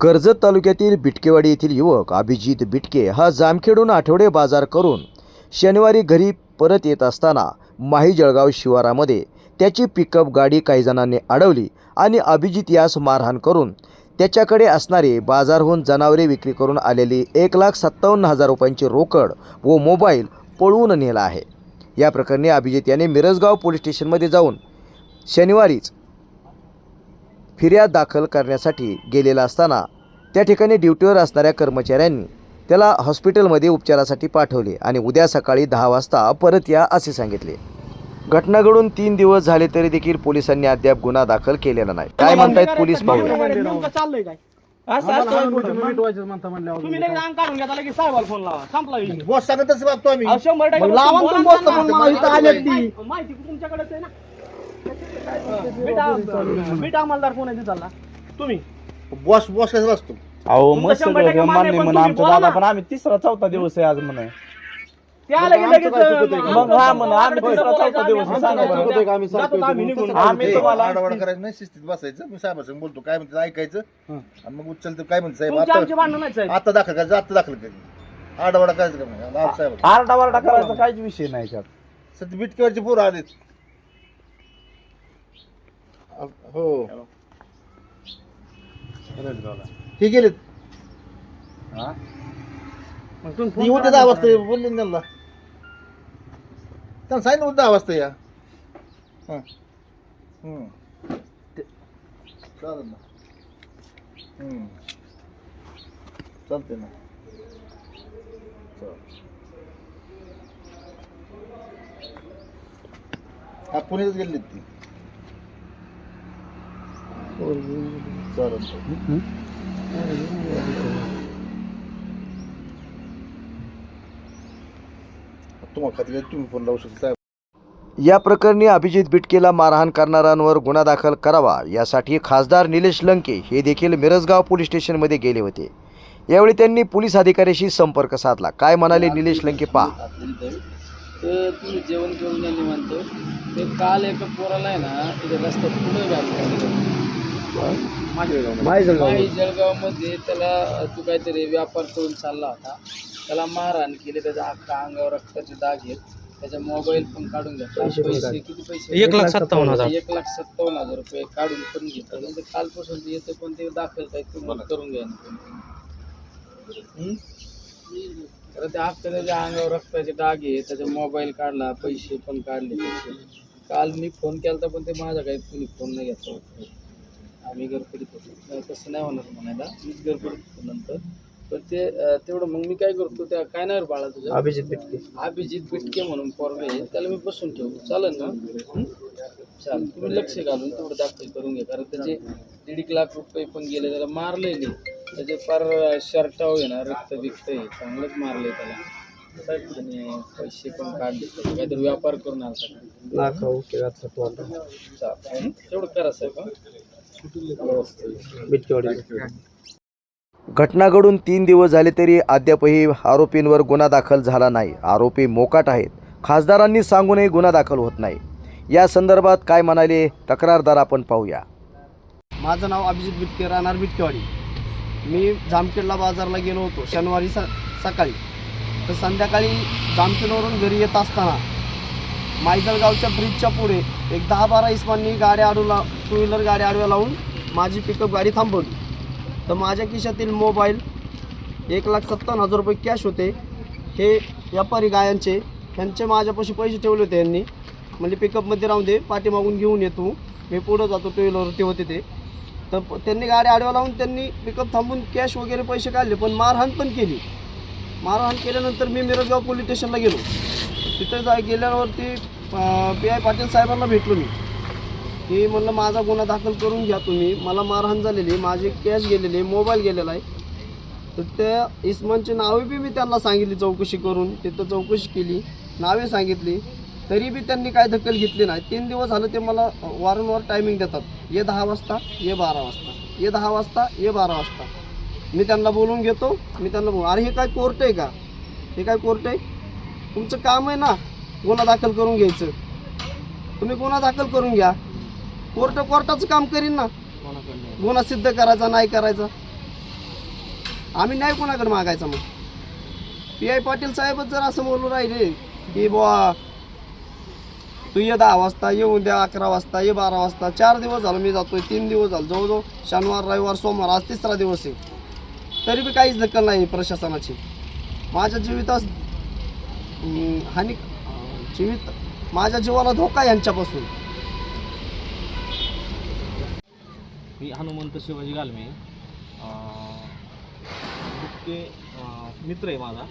कर्जत तालुक्यातील बिटकेवाडी येथील युवक अभिजित बिटके हा जामखेडून आठवडे बाजार करून शनिवारी घरी परत येत असताना माही जळगाव शिवारामध्ये त्याची पिकअप गाडी काही जणांनी अडवली आणि अभिजित यास मारहाण करून त्याच्याकडे असणारे बाजारहून जनावरे विक्री करून आलेली एक लाख सत्तावन्न हजार रुपयांची रोकड व मोबाईल पळवून नेला आहे. या प्रकरणी अभिजित याने मिरजगाव पोलीस स्टेशनमध्ये जाऊन शनिवारीच फिर्याद दाखल करण्यासाठी गेलेला असताना त्या ठिकाणी ड्युटीवर असणाऱ्या कर्मचाऱ्यांनी त्याला हॉस्पिटलमध्ये उपचारासाठी पाठवले आणि उद्या सकाळी दहा वाजता परत या असे सांगितले. घटना घडून तीन दिवस झाले तरी देखील पोलिसांनी अद्याप गुन्हा दाखल केलेला नाही. काय म्हणतायत पोलीस पाहूया तुमच्याकडेच आहे ना? आहे तुम्ही? बॉस बॉस कसा असतो? अहो तुमचं मस्त शंभर टक्के सगळं मान्य, मान्य पण म्हणून तुम्ही आमचा बोला दादा ना. पण आम्ही तिसरा चौथा दिवस आहे आज म्हणे. लगेच आमचं काय? मग हा म्हणा, आम्ही तिसरा चौथा दिवस आम्ही सांगा आमचं बरं. काय चुकतंय? जातो आम्ही निघून. आम्ही तुम्हाला- आडवाड करायचं नाही शिस्तीत बसायचं. मी साहेबांसंग बोलतो काय म्हणते ऐकायचं. आणि मग उचलतो काय म्हणते साहेब तुमची आमची आता भांडणं नाही साहेब. आता दाखल करायचं आता दाखल करायचं आडवाडा करायचं का नाही लाल साहेब. आरडा वारडा करायचा काहीच विषय नाही याच्यात. सध्या बिटकेवरची पोरं आलेत. हो. हे गेलेत. मग तुम्ही ती फोन उद्या दहा बोलले ना त्यांना. त्यांना सांगितलं उद्या दहा वाजता या. हं. हं. चालेल ना. हं. चालते ना. चालेल. हा पुण्यातच गेली ती. या प्रकरणी अभिजित बिटकेला मारहाण करणाऱ्यांवर गुन्हा दाखल करावा यासाठी खासदार निलेश लंके हे देखील मिरजगाव पोलीस स्टेशनमध्ये गेले होते. यावेळी त्यांनी पोलीस अधिकाऱ्याशी संपर्क साधला. काय म्हणाले निलेश लंके? पहा. तुम्ही जेवण करून ते काल एका पोराला आहे ना रस्त्यात पुढे माही जळगावमध्ये त्याला तू काहीतरी व्यापार करून चालला होता. त्याला मारहाण केली त्याच्या अख्खा अंगावर रक्ताचे दाग आहेत. त्याचा मोबाईल पण काढून घेतला. पैसे किती पैसे? एक लाख सत्तावन्न हजार. एक लाख सत्तावन्न हजार रुपये काढून पण घेतला. नंतर कालपासून ते येतं पण ते दाखल काय तुम्हाला करून घ्या ना हं? तर त्या अख्खा त्याच्या अंगावर रक्ताचे डाग आहे त्याचा मोबाईल काढला पैसे पण काढले त्याचे. काल मी फोन केला पण ते माझा काही कुणी फोन नाही घेतला. होता आम्ही गडबडीत होतो नाही, तसं नाही होणार म्हणायला. मीच गडबडीत होतो नंतर. पण ते तेवढं मग मी काय करतो त्या काय नाही बाळा तुझं? अभिजित बिटके. अभिजित बिटके म्हणून आहे. त्याला मी बसून ठेवतो. चालेल ना? चालेल. तुम्ही लक्ष घालून तेवढं दाखल करून घ्या. कारण त्याचे दीड एक लाख रुपये पण गेले त्याला मारले नाही त्याचे फार शर्टाव आहे ना रक्त बिक्त आहे. चांगलंच मारले त्याला. आणि पैसे पण काढले. काहीतरी व्यापार करून हं? तेवढं करा साहेब हं? बिटकेवाडी घटना घडून तीन दिवस झाले तरी अद्यापही आरोपींवर गुन्हा दाखल झाला नाही. आरोपी मोकाट आहेत. खासदारांनी सांगूनही गुन्हा दाखल होत नाही. या संदर्भात काय म्हणाले तक्रारदार आपण पाहूया. माझं नाव अभिजित बिटके राहणार बिटकेवाडी. मी जामखेडला बाजारला गेलो होतो शनिवारी स सकाळी. तर संध्याकाळी जामखेडवरून घरी येत असताना मायजळगावच्या ब्रिजच्या पुढे एक दहा बारा इसमांनी गाड्या आडू ला टू व्हीलर गाड्या आडव्या लावून माझी पिकअप गाडी थांबवली. तर माझ्या खिशातील मोबाईल एक लाख सत्तावन्न हजार रुपये कॅश होते. हे व्यापारी गायांचे त्यांचे माझ्यापाशी पैसे ठेवले होते यांनी. म्हणजे पिकअपमध्ये राहून दे पाठीमागून घेऊन येतो मी पुढं जातो टू व्हीलरवरती होते ते. तर प- त्यांनी गाडी आडव्या लावून त्यांनी पिकअप थांबून कॅश वगैरे पैसे काढले पण मारहाण पण केली. मारहाण केल्यानंतर मी मिरजगाव पोलीस स्टेशनला गेलो. तिथे जा गेल्यावरती पी आय पाटील साहेबांना भेटलो मी. की म्हणलं माझा गुन्हा दाखल करून घ्या तुम्ही. मला मारहाण झालेली माझी कॅश गेलेली मोबाईल गेलेला आहे. तर त्या इस्मानची नावे बी मी त्यांना सांगितली चौकशी करून. तिथं चौकशी केली. नावे सांगितली. तरी बी त्यांनी काय दखल घेतली नाही. तीन दिवस झालं ते मला वारंवार टायमिंग देतात. ये दहा वाजता ये बारा वाजता. ये दहा वाजता ये बारा वाजता. मी त्यांना बोलून घेतो. मी त्यांना बोल अरे हे काय कोर्ट आहे का? हे काय कोर्ट आहे? तुमचं काम आहे ना गुन्हा दाखल करून घ्यायचं. तुम्ही गुन्हा दाखल करून घ्या. कोर्ट कोर्टाचं काम करीन ना. गुन्हा सिद्ध करायचा नाही करायचा. आम्ही नाही कोणाकडे मागायचा मग? पी आय पाटील साहेबच जर असं बोलू राहिले की बुवा तू ये दहा वाजता ये उद्या अकरा वाजता ये बारा वाजता चार दिवस झालं मी जातोय तीन दिवस झालं जवळजवळ शनिवार रविवार सोमवार आज तिसरा दिवस आहे. तरी बी काहीच दखल नाही प्रशासनाची. माझ्या जीवितास हानी जीवित माझ्या जीवाला धोका यांच्यापासून. मी हनुमंत शिवाजी गालमे. ते मित्र आहे माझा.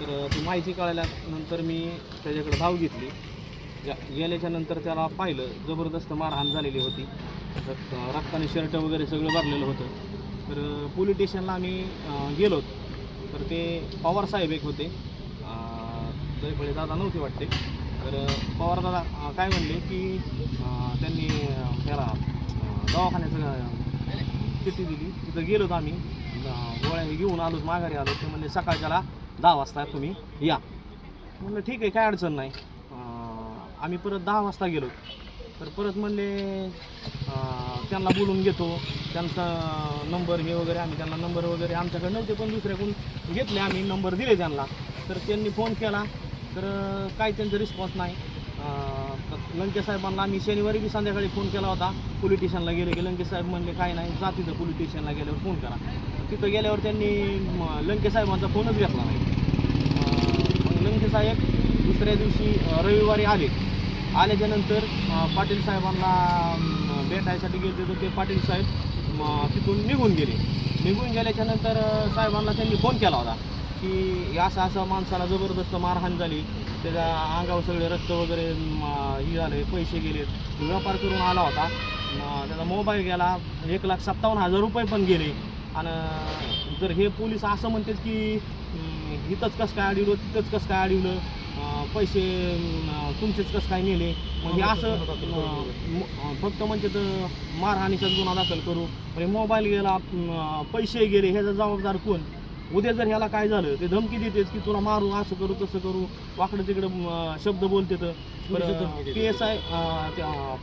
तर ती माहिती कळल्यानंतर मी त्याच्याकडे धाव घेतली. गेल्याच्यानंतर त्याला पाहिलं जबरदस्त मारहाण झालेली होती. रक्त रक्ताने शर्ट वगैरे सगळं भरलेलं होतं. तर पोलीस स्टेशनला आम्ही गेलो तर ते पवार साहेब एक होते. जयफळे दादा नव्हते वाटते. तर पवारदादा काय म्हणले की त्यांनी त्याला दवाखान्याचं चिठ्ठी दिली. तिथं गेलोत आम्ही. गोळ्या हे घेऊन आलोत माघारी आलो. ते म्हणले सकाळच्याला दहा वाजता तुम्ही या. म्हणलं ठीक आहे काय अडचण नाही. आम्ही परत दहा वाजता गेलो. तर परत म्हणले त्यांना बोलून घेतो. त्यांचा नंबर हे वगैरे आम्ही त्यांना नंबर वगैरे आमच्याकडे नव्हते पण दुसऱ्याकडून घेतले आम्ही नंबर दिले त्यांना. तर त्यांनी फोन केला. तर काय त्यांचा रिस्पॉन्स नाही. तर लंके साहेबांना आम्ही शनिवारी बी संध्याकाळी फोन केला होता. पोलीस स्टेशनला गेले की लंके साहेब म्हणले काय नाही जा तिथं पोलीस स्टेशनला गेल्यावर फोन करा. तिथं गेल्यावर त्यांनी लंके साहेबांचा फोनच घेतला नाही. मग लंके साहेब दुसऱ्या दिवशी रविवारी आले. आल्याच्यानंतर पाटील साहेबांना भेटायसाठी गेले तर ते पाटील साहेब तिथून निघून गेले. निघून गेल्याच्यानंतर साहेबांना त्यांनी फोन केला होता की असं असं माणसाला जबरदस्त मारहाण झाली. त्याच्या अंगावर सगळे रक्त वगैरे हे झाले पैसे गेलेत. व्यापार करून आला होता. त्याचा मोबाईल गेला. एक लाख सत्तावन्न हजार रुपये पण गेले. आणि जर हे पोलीस असं म्हणतात की इथंच कसं काय अडवलं तिथंच कसं काय अडवलं पैसे तुमचेच कसं काय नेले? मग हे असं म- फक्त म्हणजे तर मारहाणीचाच गुन्हा दाखल करू. म्हणजे मोबाईल गेला पैसे गेले ह्याचा जबाबदार कोण? उद्या जर ह्याला काय झालं ते धमकी देतात की तुला मारू असं करू तसं करू वाकडं तिकडं शब्द बोलते तर पी एस आय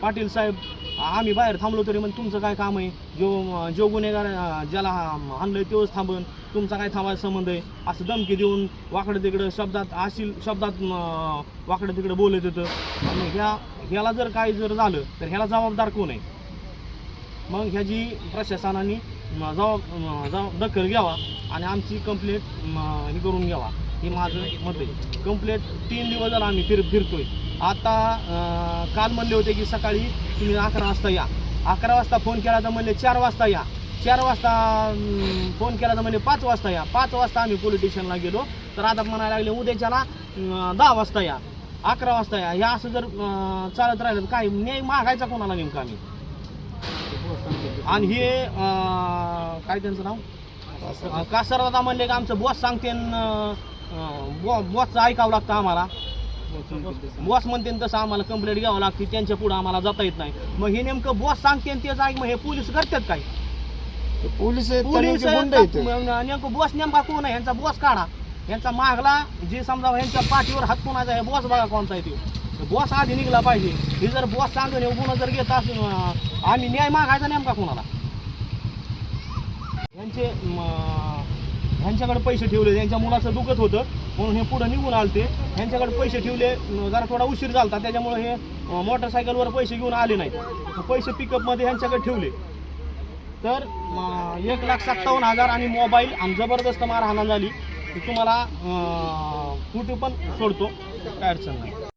पाटील साहेब आम्ही बाहेर थांबलो तरी म्हणजे तुमचं काय काम आहे? जो जो गुन्हेगार ज्याला आणलं तोच थांबन. तुमचा काय थांबायचा संबंध आहे? असं धमकी देऊन वाकडं तिकडं शब्दात अशील शब्दात वाकडं तिकडं बोलत येतं. आणि ह्या ह्याला जर काय जर झालं तर ह्याला जबाबदार कोण आहे? मग ह्याची प्रशासनाने जबाब जबाब दखल घ्यावा आणि आमची कंप्लेंट हे करून घ्यावा. हे माझं मत आहे. कंप्लेंट तीन दिवस झाला आम्ही फिर फिरतोय. आता काल म्हणले होते की सकाळी तुम्ही अकरा वाजता या. अकरा वाजता फोन केला तर म्हणले चार वाजता या. चार वाजता फोन केला तर म्हणले पाच वाजता या. पाच वाजता आम्ही पोलीस स्टेशनला गेलो. तर आता म्हणायला लागले उद्याच्याला दहा वाजता या. अकरा वाजता या. हे असं जर चालत राहिलं तर काय न्याय मागायचा कोणाला नेमका आम्ही? आणि हे काय त्यांचं नाव? कासरदादा. म्हणले की आमचं बॉस सांगते बॉसचं ऐकावं लागतं आम्हाला. बॉस म्हणते तसं आम्हाला कंप्लेंट घ्यावं लागते त्यांच्या पुढे आम्हाला जाता येत नाही. मग हे नेमकं बॉस सांगते तेच ऐक मग हे पोलीस करतात काय? पोलीस पोलीस नेमके बॉस नेमका कोण आहे? यांचा बॉस काढा. यांचा मागला जे समजा यांच्या पाठीवर हात कोणाचा आहे बॉस बघा कोणता आहे तो. बॉस आधी निघला पाहिजे. हे जर बॉस सांगून गुन्हा जर घेत असून आम्ही न्याय मागायचा नेमका कोणाला? यांचे ह्यांच्याकडे पैसे ठेवले त्यांच्या मुलाचं दुखत होतं. म्हणून हे पुढं निघून आलते. ह्यांच्याकडे पैसे ठेवले जरा थोडा उशीर झाला त्याच्यामुळे हे मोटरसायकलवर पैसे घेऊन आले नाहीत. पैसे पिकअपमध्ये ह्यांच्याकडे ठेवले. तर एक लाख सत्तावन्न हजार आणि मोबाईल आणि जबरदस्त मारहाण झाली. की तुम्हाला कुठे पण सोडतो. काय अडचण नाही.